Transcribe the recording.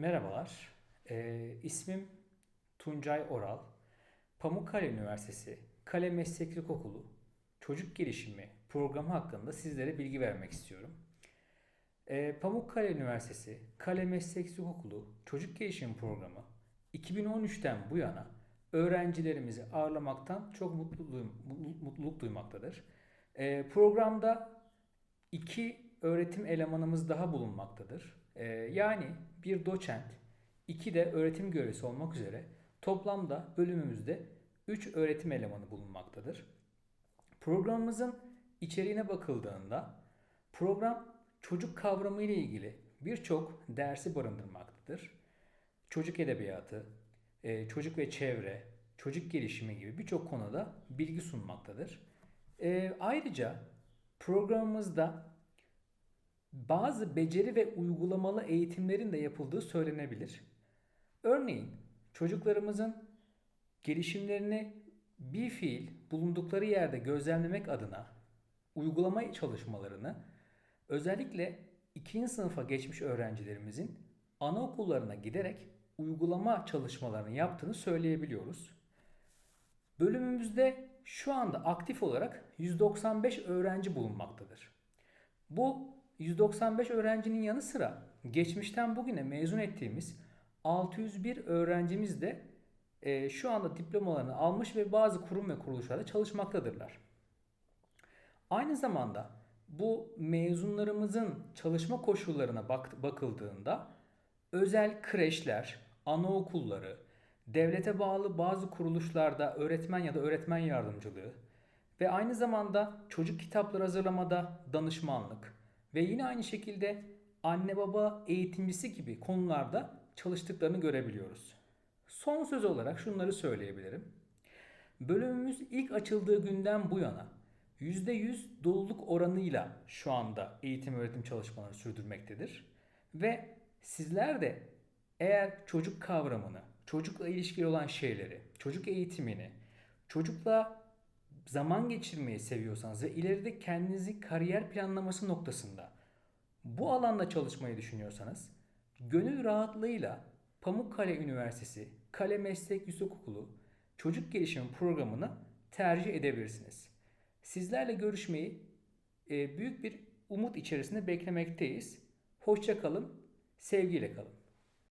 Merhabalar, ee, ismim Tuncay Oral. Pamukkale Üniversitesi Kale Mesleklik Okulu Çocuk Gelişimi programı hakkında sizlere bilgi vermek istiyorum. Ee, Pamukkale Üniversitesi Kale Mesleklik Okulu Çocuk Gelişimi Programı 2013'ten bu yana öğrencilerimizi ağırlamaktan çok mutluluk, duymaktadır. Ee, programda iki öğretim elemanımız daha bulunmaktadır. Ee, yani bir doçent, iki de öğretim görevlisi olmak üzere toplamda bölümümüzde 3 öğretim elemanı bulunmaktadır. Programımızın içeriğine bakıldığında program çocuk kavramı ile ilgili birçok dersi barındırmaktadır. Çocuk edebiyatı, e, çocuk ve çevre, çocuk gelişimi gibi birçok konuda bilgi sunmaktadır. E, ayrıca programımızda bazı beceri ve uygulamalı eğitimlerin de yapıldığı söylenebilir. Örneğin çocuklarımızın gelişimlerini bir fiil bulundukları yerde gözlemlemek adına uygulama çalışmalarını özellikle ikinci sınıfa geçmiş öğrencilerimizin anaokullarına giderek uygulama çalışmalarını yaptığını söyleyebiliyoruz. Bölümümüzde şu anda aktif olarak 195 öğrenci bulunmaktadır. Bu 195 öğrencinin yanı sıra geçmişten bugüne mezun ettiğimiz 601 öğrencimiz de e, şu anda diplomalarını almış ve bazı kurum ve kuruluşlarda çalışmaktadırlar. Aynı zamanda bu mezunlarımızın çalışma koşullarına bak, bakıldığında özel kreşler, anaokulları, devlete bağlı bazı kuruluşlarda öğretmen ya da öğretmen yardımcılığı ve aynı zamanda çocuk kitapları hazırlamada danışmanlık ve yine aynı şekilde anne baba eğitimcisi gibi konularda çalıştıklarını görebiliyoruz. Son söz olarak şunları söyleyebilirim. Bölümümüz ilk açıldığı günden bu yana %100 doluluk oranıyla şu anda eğitim öğretim çalışmalarını sürdürmektedir. Ve sizler de eğer çocuk kavramını, çocukla ilişkili olan şeyleri, çocuk eğitimini, çocukla zaman geçirmeyi seviyorsanız ve ileride kendinizi kariyer planlaması noktasında bu alanda çalışmayı düşünüyorsanız gönül rahatlığıyla Pamukkale Üniversitesi Kale Meslek Yüksekokulu Çocuk Gelişimi Programı'nı tercih edebilirsiniz. Sizlerle görüşmeyi e, büyük bir umut içerisinde beklemekteyiz. Hoşça kalın, sevgiyle kalın.